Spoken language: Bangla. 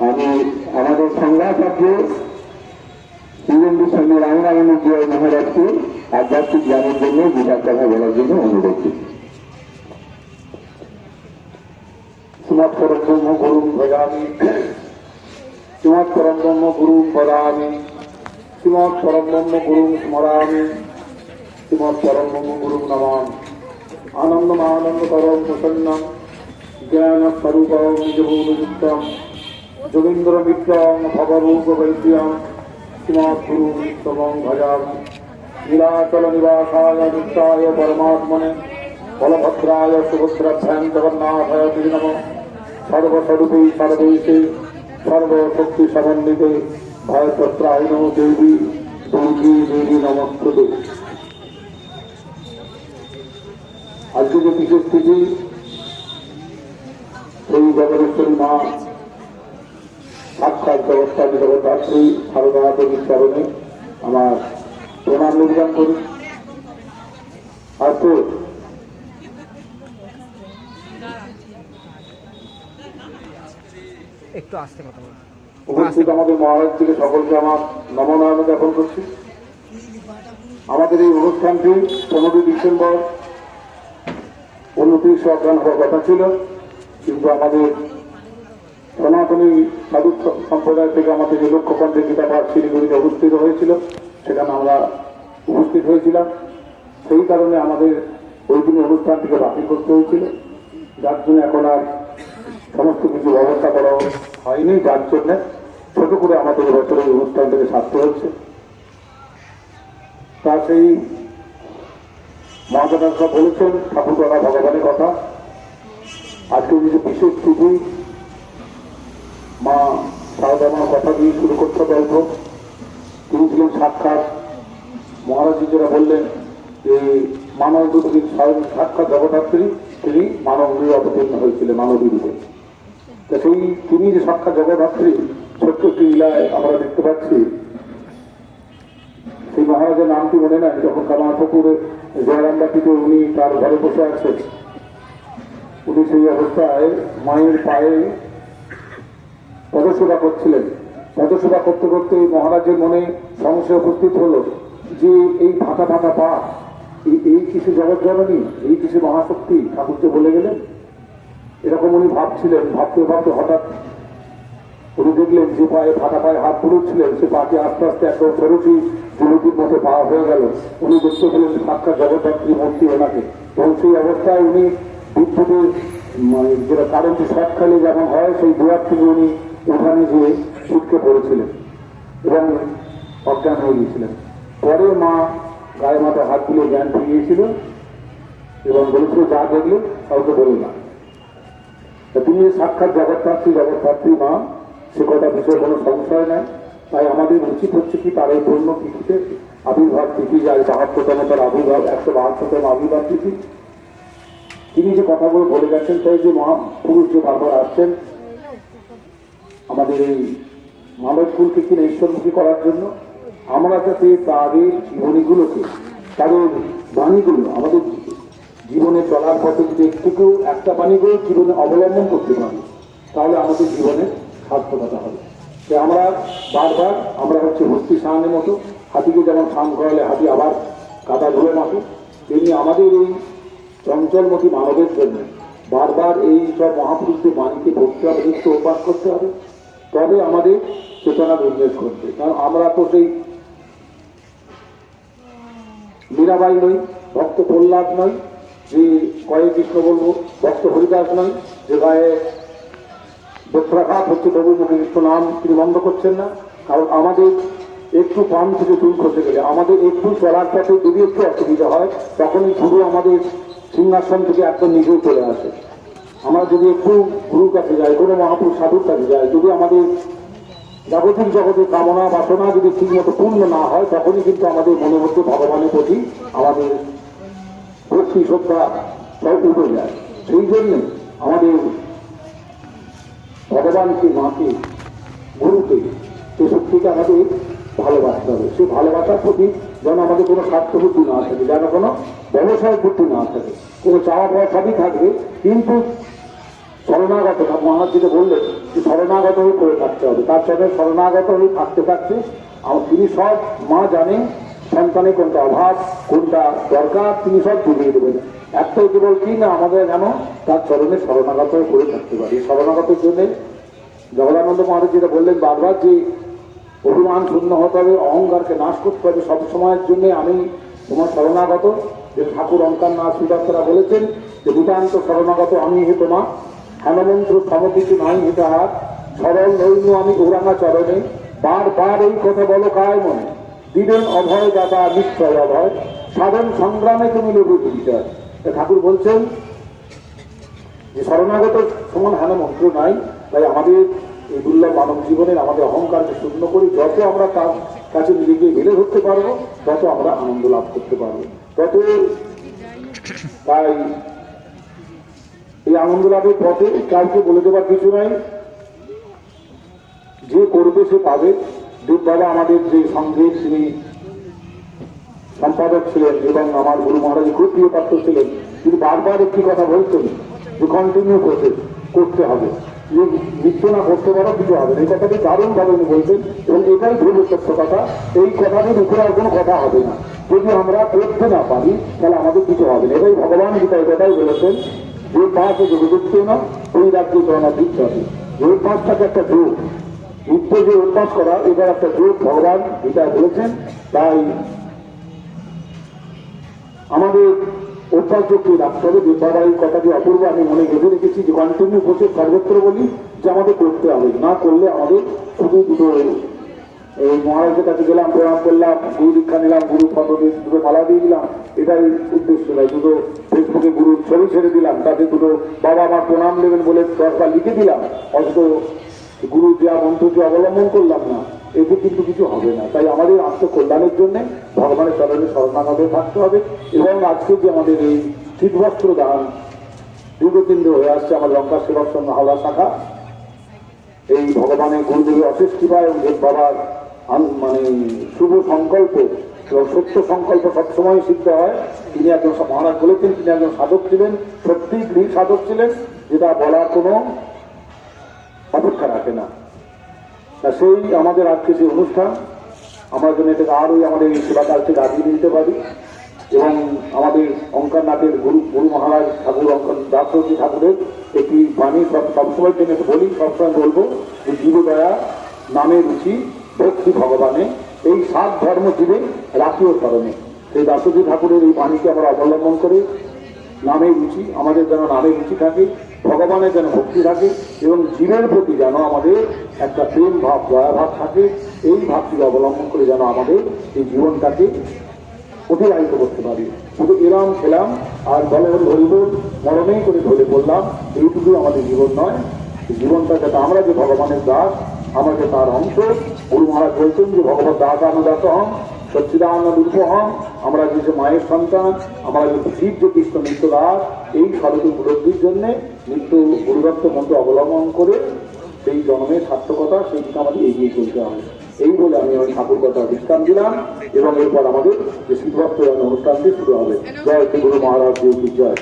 আমি আমাদের সংগ্রাচার্য শ্রীবন্ধু স্বামী রামরামানুজ মহারাজকে আধ্যাত্মিক জ্ঞানের জন্য বিচার কথা বলার জন্য অনুরোধ করছি শ্রীমৎ পরম গুরু গুরু গুরু জ্ঞান নিজভূতযুক্তম যোগীন্দ্র মিত্রম ভবরূপ বৈদ্যম শ্রীমৎ গুরু নিত্যমং ভজামি। নীলাচল নিবাসায় নিত্যায় পরমাত্মনে, বলভদ্রায় সুভদ্রাভ্যাং জগন্নাথায় তে নম। সর্বস্বরূপে, সর্বৈষে, সর্বশক্তি সমন্বিতে ভয়পত্রায়ণ দেবী, দুর্গী দেবী নমস্কৃতে আজকে যে বিশেষ তিথি, সেই জগদীশ্বরী মা সাক্ষাৎ চরণে আমার প্রণাম নিবেদন করি। আর একটু আস্তে কথা উপস্থিত আমাদের মহারাজ থেকে সকলকে আমার নমনায়ন জ্ঞাপন করছি। আমাদের এই অনুষ্ঠানটি পনেরোই ডিসেম্বর উনত্রিশে অজ্ঞান হওয়ার কথা ছিল কিন্তু আমাদের সনাতনী সাধু সম্প্রদায় থেকে আমাদের যে লক্ষ্যকণ্ঠে গীতা পাঠ শিলিগুড়িতে অবস্থিত হয়েছিল, সেখানে আমরা উপস্থিত হয়েছিলাম। সেই কারণে আমাদের ওই দিনে অনুষ্ঠানটিকে বাতিল করতে হয়েছিল। যার জন্য এখন আর সমস্ত কিছু ব্যবস্থা করা হয়নি, যার জন্য ছোট করে আমাদের বছরের অনুষ্ঠানটাকে সারতে হচ্ছে। তা সেই মহাজনরা বলেছেন ঠাকুরতলা ভগবানের কথা। আজকে যে বিশেষ তিথি মা সারদামার কথা দিয়ে শুরু করতে গল্প তিনি ছিলেন সাক্ষাৎ। মহারাজি যারা বললেন যে মানব রূপে সাক্ষাৎ জগদ্ধাত্রী, তিনি মানব অবতীর্ণ হয়েছিলেন, মানবী রূপে। তা সেই তিনি যে সাক্ষাৎ জগদ্ধাত্রী, ছোট্ট একটি আমরা দেখতে পাচ্ছি। সেই মহারাজের নামটি মনে নাই? যখন কামারপুকুরে জয়রামবাটিতে উনি তার ঘরে বসে আছেন, উনি সেই অবস্থায় মায়ের পায়ে পদসেবা করছিলেন। পদসেবা করতে করতে মহারাজের মনে সমস্যা উপস্থিত হলো যে এই ফাঁকা ফাঁকা পা, এই- কিছু জগৎ জননী, এই কিছু মহাশক্তি ঠাকুরকে বলে গেলেন। এরকম উনি ভাবছিলেন, ভাবতে ভাবতে হঠাৎ উনি দেখলেন যে পায়ে ফাঁকা পায়ে হাত পুরোচ্ছিলেন সে পাকে আস্তে আস্তে একদম ফেরোসি জুলুকির মতো পা হয়ে গেল। উনি দেখতে পেলেন সাক্ষাৎ জগদ্ধাত্রী মূর্তি ওনাকে। এবং সেই অবস্থায় উনি বিদ্যুতের মানে যেটা শর্ট খেলে যেমন হয়, সেই দুয়ার থেকে উনি ওখানে গিয়ে ছুটকে পড়েছিলেন এবং অজ্ঞান হয়ে গিয়েছিলেন। পরে মা গায়ে মাথায় হাত তুলে জ্ঞান ফিরিয়েছিল এবং বলেছিল, যা দেখলে কাউকে বলে না। তিনি সাক্ষাৎ জগৎপাত্রী জগৎপাত্রী মা, সে কথা বিষয়ে কোনো সংশয় নাই। তাই আমাদের উচিত হচ্ছে কি তার এই পূর্ণ তিথিতে আবির্ভাব তিথি যায় বাহাত্তরতম তার আবির্ভাব, একশো বাহাত্তরতম আবির্ভাব তিথি তিনি যে কথাগুলো বলে গেছেন, তাই যে মহাপুরুষ যে বারবার আসছেন আমাদের এই মানব ফুলকে কিনা ঈশ্বরমুখী করার জন্য? আমরা যাতে তাদের জীবনীগুলোকে, তাদের বাণীগুলো, আমাদের জীবনে চলার পথে যদি একটুকু একটা বাণীগুলো জীবনে অবলম্বন করতে পারি, তাহলে আমাদের জীবনে সার্থকতা হবে। তাই আমরা বারবার, আমরা হচ্ছে ভর্তি সাহানের মতো, হাতিকে যেমন স্নান করালে হাতি আবার কাদা ধুয়ে মাখে, তেমনি আমাদের এই চঞ্চলমতি মানবের জন্য বারবার এই সব মহাপুরুষদের বাণীকে ভক্তি হবে নিত্য অভ্যাস করতে হবে। তবে আমাদের চেতনা বিন্যাস করবে। কারণ আমরা তো সেই মীরাবাই নই, ভক্ত প্রহ্লাদ নই, যে কয়ে কৃষ্ণ বলব, ভক্ত হরিদাস নই, যে গায়ে দক্ষরাঘাত হচ্ছে প্রভু কৃষ্ণ নাম তিনি বন্ধ করছেন না। কারণ আমাদের একটু পান থেকে চুল খসে গেলে, আমাদের একটু চলার পথে যদি একটু অসুবিধা হয়, তখনই গুরু আমাদের সিংহাসন থেকে একদম নিজেও চলে আসে। আমরা যদি একটু গুরুর কাছে যাই কোনো মহাপুরুষ সাধুর কাছে যাই যদি আমাদের জাগতিক জগতের কামনা বাসনা যদি ঠিক মতো পূর্ণ না হয়, তখনই কিন্তু আমাদের মনে মধ্যে ভগবানের প্রতি আমাদের ভক্তি, শ্রদ্ধা সব উঠে যায়। সেই জন্য আমাদের ভগবানকে, মাকে, গুরুকে সে শক্তিকে আমাদের ভালোবাসতে হবে। সেই ভালোবাসার প্রতি যেন আমাদের কোনো স্বার্থ বুদ্ধি না থাকে, যেন কোনো ব্যবসায় বুদ্ধি না থাকে। কোনো চাওয়া পাওয়া সবই থাকবে, কিন্তু শরণাগত মহারাজ যেটা বললেন যে শরণাগত হয়ে পড়ে থাকতে হবে। তার সাথে শরণাগত হয়ে থাকতে থাকতে তিনি সব মা জানেন সন্তানের কোনটা অভাব, কোনটা দরকার, তিনি সব বুঝিয়ে দেবেন। একটাই কেবল কি না আমাদের যেন তার চরণে শরণাগত করে থাকতে পারি। শরণাগতের জন্য জগদানন্দ মহারাজ যেটা বললেন, বারবার যে অভিমান শূন্য হতে হবে, অহংকারকে নাশ করতে হবে, সব সময়ের জন্য আমি তোমার শরণাগত। যে ঠাকুর অঙ্কার নাথ সুদার্তরা বলেছেন, যে নিতান্ত শরণাগত আমি হে তোমা হেমমন্ত্র সমকিছু নাই হিতাহার সরল নৈন্য আমি গৌরাঙ্গা চরণে। বারবার এই কথা বলো কায় মনে? দিবেন অভয় দাতা নিশ্চয় অভয়। সাধন সংগ্রামে তুমি লঘু বিজয় ঠাকুর বলছেন যে শরণাগত সমান হেন মন্ত্র নাই, তাই আমাদের এই দুর্লভ মানব জীবনের আমাদের অহংকারকে শূন্য করি যত আমরা তার কাছে নিজেকে মেলে ধরতে পারব, তত আমরা আনন্দ লাভ করতে পারব। তত তাই আনন্দ লাভের পথে কাউকে বলে দেওয়ার কিছু নাই। যে করবে সে পাবে। দেব বাবা আমাদের যে সংঘের তিনি সম্পাদক ছিলেন এবং আমার গুরু মহারাজ খুব প্রিয় পাত্র ছিলেন, তিনি বারবার একটি কথা বলতেন যে কন্টিনিউ করতে করতে হবে। যে নিত্য না করতে পারো, কিছু হবে এই কথাটি দারুণভাবে উনি বলতেন এবং এটাই ধ্রুব সত্য কথা। এই কথাটির উপরে আর কোনো কথা হবে না। যদি আমরা করতে না পারি, তাহলে আমাদের কিছু হবে না। এটাই ভগবান গীতা এই কথাই যে পাশ যোগযুক্ত না ওই রাজ্যে জনা দিতে হবে। এই পাশটাকে একটা যোগ নিত্য যে অভ্যাস করা, এটার একটা যোগ ভগবান গীতায় বলেছেন। তাই আমাদের অভ্যাসযোগ্য রাখতে হবে। যে বাবা, এই কথাটি অপূর্ব আমি মনে গেঁথে রেখেছি যে কন্টিনিউ বসে সর্বত্র বলি যে আমাদের করতে হবে। না করলে আমাদের খুবই দুটো এই মহারাজের কাছে গেলাম, প্রণাম করলাম, গুরু দীক্ষা নিলাম, গুরু ফটো দিয়ে দুটো মালা দিয়ে দিলাম, এটাই উদ্দেশ্য। নয় দুটো ফেসবুকে গুরুর ছবি ছেড়ে দিলাম, তাতে দুটো বাবা আমার প্রণাম নেবেন বলে দরকার লিখে দিলাম, অথচ গুরু দেওয়া মন্ত্রকে অবলম্বন করলাম না, এতে কিন্তু কিছু হবে না। তাই আমাদের আত্মকল্যাণের জন্য ভগবানের চরণে শরণাগত থাকতে হবে এবং আজকে যে আমাদের এই শীতবস্ত্র দান দীর্ঘদিন ধরে হয়ে আসছে, আমার লঙ্কা সেবক সংঘ হাওড়া শাখা। এই ভগবানের গুরুদেবের অশেষ কৃপা এবং বাবার মানে শুভ সংকল্প এবং সত্য সংকল্প সবসময় সিদ্ধ হয়। তিনি একজন মহারাজ বলেছেন, তিনি একজন সাধক ছিলেন, সত্যিই গৃহ সাধক ছিলেন, যেটা বলার কোনো অপেক্ষা রাখে না। তা সেই আমাদের আজকে সেই অনুষ্ঠান। আমরা যেন এটাকে আরোই আমাদের এই সেবা কাজকে আগিয়ে নিতে পারি এবং আমাদের অঙ্কারনাথের গুরু গুরু মহারাজ ঠাকুর, অঙ্কন দাসরথী ঠাকুরের একটি বাণী সব সবসময় জন্য বলি, সবসময় বলব যে জীবদয়া নামে রুচি ভক্তি ভগবানে, এই সাত ধর্ম জীবে রাখিও স্মরণে। সেই দাসরথী ঠাকুরের এই বাণীকে আমরা অবলম্বন করে নামে রুচি, আমাদের যেন নামে রুচি থাকে, ভগবানের যেন ভক্তি থাকে, এবং জীবের প্রতি যেন আমাদের একটা প্রেম ভাব, দয়া ভাব থাকে, এই ভাবটিকে অবলম্বন করে যেন আমাদের এই জীবনটাকে অতিবাহিত করতে পারি। শুধু এলাম খেলাম, আর বলে ধরিব, মরণেই করে ধরে পড়লাম এইটুকু আমাদের জীবন নয়। জীবনটা যাতে আমরা যে ভগবানের দাস, আমরা যে তার অংশ গুরু মহারাজ বলছেন যে, ভগবত দাস আনদাস হম সচ্চিদানন্দ রূপ হন, আমরা যে মায়ের সন্তান, আমরা যে শিব যে কৃষ্ণ নিত্য দাস এই স্বরূপ উপলব্ধির জন্য নিত্য গুরুদত্ত মন্ত্র অবলম্বন করে সেই জন্মের সার্থকতা, সেই দিকে আমাদের এগিয়ে চলতে হবে। এই বলে আমি ওই ঠাকুর কথা বিশ্রাম দিলাম এবং এরপর আমাদের যে শীতবস্ত্র অনুষ্ঠানটি শুরু হবে। জয় শ্রী গুরু মহারাজ জয়।